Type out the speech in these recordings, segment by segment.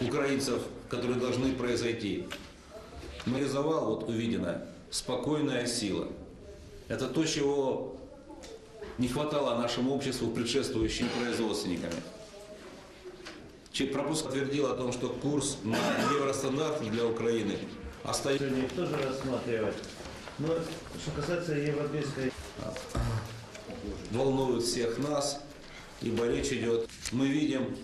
украинцев, которые должны произойти. Мобилизовал, вот увидено, спокойная сила. Это то, чего не хватало нашему обществу предшествующими производственниками. Пропуск подтвердил о том, что курс на евростандарты для Украины остается Сегодня их тоже рассматривать. Но что касается европейской волнует всех нас, ибо речь идет, мы видим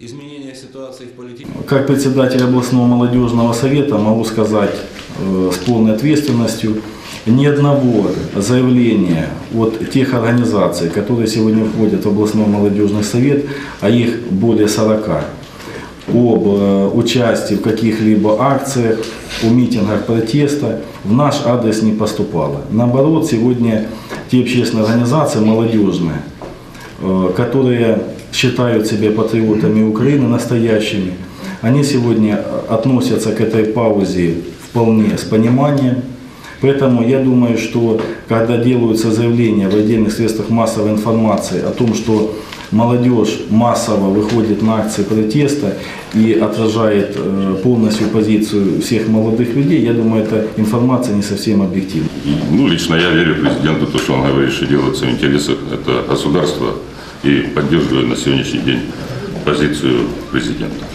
изменение ситуации в политике. Как председатель областного молодежного совета могу сказать э, с полной ответственностью, ни одного заявления от тех организаций, которые сегодня входят в областной молодежный совет, а их более 40, об э, участии в каких-либо акциях, о митингах протеста в наш адрес не поступало. Наоборот, сегодня те общественные организации молодежные, э, которые считают себя патриотами Украины настоящими, они сегодня относятся к этой паузе вполне с пониманием. Поэтому я думаю, что когда делаются заявления в отдельных средствах массовой информации о том, что молодежь массово выходит на акции протеста и отражает э, полностью позицию всех молодых людей, я думаю, эта информация не совсем объективна. Ну, лично я верю президенту, то, что он говорит, что делается в интересах это государства и поддерживаю на сегодняшний день позицию президента.